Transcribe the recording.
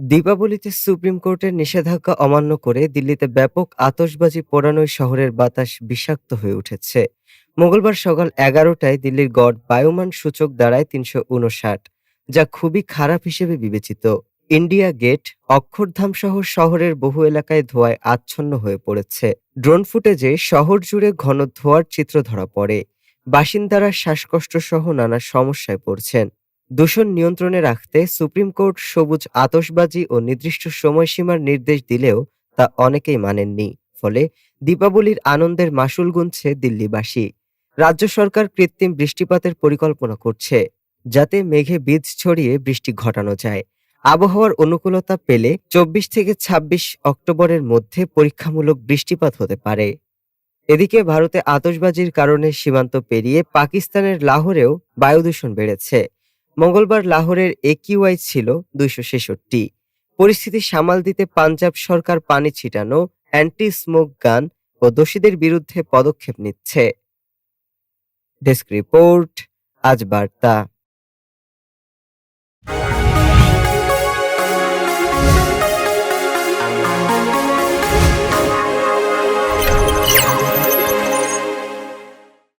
দীপাবলিতে সুপ্রিম কোর্টের নিষেধাজ্ঞা অমান্য করে দিল্লিতে ব্যাপক আতশবাজি পোড়ানোয় শহরের বাতাস বিষাক্ত হয়ে উঠেছে। মঙ্গলবার সকাল এগারোটায় দিল্লির গড় বায়ুমান সূচক দাঁড়ায় তিনশো উনষাট, যা খুবই খারাপ হিসেবে বিবেচিত। ইন্ডিয়া গেট অক্ষরধাম সহ শহরের বহু এলাকায় ধোঁয়ায় আচ্ছন্ন হয়ে পড়েছে। ড্রোন ফুটেজে শহর জুড়ে ঘন ধোঁয়ার চিত্র ধরা পড়ে। বাসিন্দারা শ্বাসকষ্ট সহ নানা সমস্যায় পড়ছেন। দূষণ নিয়ন্ত্রণে রাখতে সুপ্রিম কোর্ট সবুজ আতশবাজি ও নির্দিষ্ট সময়সীমার নির্দেশ দিলেও তা অনেকেই মানেননি, ফলে দীপাবলির আনন্দের মাসুল গুনছে দিল্লিবাসী। রাজ্য সরকার কৃত্রিম বৃষ্টিপাতের পরিকল্পনা করছে, যাতে মেঘে বীজ ছড়িয়ে বৃষ্টি ঘটানো যায়। আবহাওয়ার অনুকূলতা পেলে চব্বিশ থেকে ২৬ অক্টোবরের মধ্যে পরীক্ষামূলক বৃষ্টিপাত হতে পারে। এদিকে ভারতে আতশবাজির কারণে সীমান্ত পেরিয়ে পাকিস্তানের লাহোরেও বায়ু দূষণ বেড়েছে। মঙ্গলবার লাহোরের একিউআই ছিল দুইশো ছেষট্টি। পরিস্থিতি সামাল দিতে পাঞ্জাব সরকার পানি ছিটানো অ্যান্টি স্মোক গান ও দোষীদের বিরুদ্ধে পদক্ষেপ নিচ্ছে। ডেস্ক রিপোর্ট, আজ বার্তা।